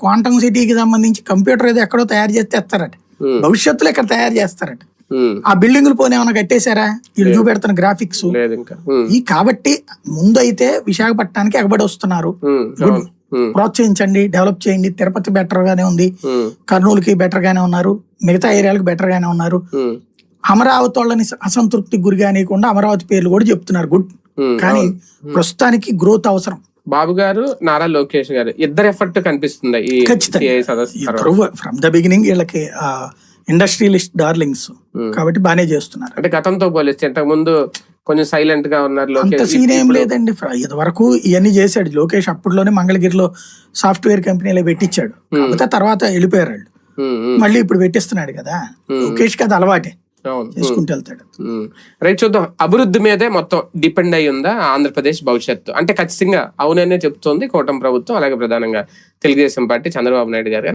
Quantum సిటీకి సంబంధించి computer ఏదో ఎక్కడో తయారు చేస్తే తెస్తారట ఉమ్, భవిష్యత్తులో ఇక్కడ తయారు చేస్తారట. ఆ బిల్డింగులు పోనీ ఏమైనా కట్టేశారా? వీళ్ళు చూపెడుతున్న గ్రాఫిక్స్. ఈ కాబట్టి ముందు అయితే విశాఖపట్నానికి ఎగబడి వస్తున్నారు. ప్రోత్సహించండి డెవలప్ చేయండి. తిరుపతి బెటర్ గానే ఉంది కర్నూలుకి బెటర్ గానే ఉన్నారు. మిగతా ఏరియాలకు బెటర్ గానే ఉన్నారు అమరావతి వాళ్ళని అసంతృప్తికి గురి కానియకుండా అమరావతి పేర్లు కూడా చెప్తున్నారు. గుడ్. కానీ. ప్రస్తుతానికి గ్రోత్ అవసరం. బాబు గారు నారా లోకేష్ గారు ఇద్దరు ఎఫర్ట్ కనిపిస్తుంది ఈ ఫ్రమ్ ద బిగినింగ్ వీళ్ళకి ఇండస్ట్రియలిస్ట్ డార్లింగ్స్ ఉమ్. కాబట్టి బానే చేస్తున్నారు. అంటే గతంతో పోలిస్తే ఇంతకు ముందు కొంచెం సైలెంట్గా ఉన్నారు అంత సీన్ ఏం లేదండి. ఇది వరకు ఇవన్నీ చేశాడు. లోకేష్ అప్పుడులోనే మంగళగిరిలో సాఫ్ట్వేర్ కంపెనీలో పెట్టించాడు. కాకపోతే తర్వాత వెళ్ళిపోయారు ఉమ్, మళ్ళీ ఇప్పుడు పెట్టిస్తున్నాడు కదా. లోకేష్కి అది అలవాటే. చేసుకుంటూ వెళ్తాడు. రైట్ చూద్దాం. అభివృద్ధి మీదే మొత్తం డిపెండ్ అయి ఉందా ఆంధ్రప్రదేశ్ భవిష్యత్తు? అంటే ఖచ్చితంగా అవుననే చెప్తోంది కూటమి ప్రభుత్వం అలాగే ప్రధానంగా తెలుగుదేశం పార్టీ చంద్రబాబు నాయుడు గారు.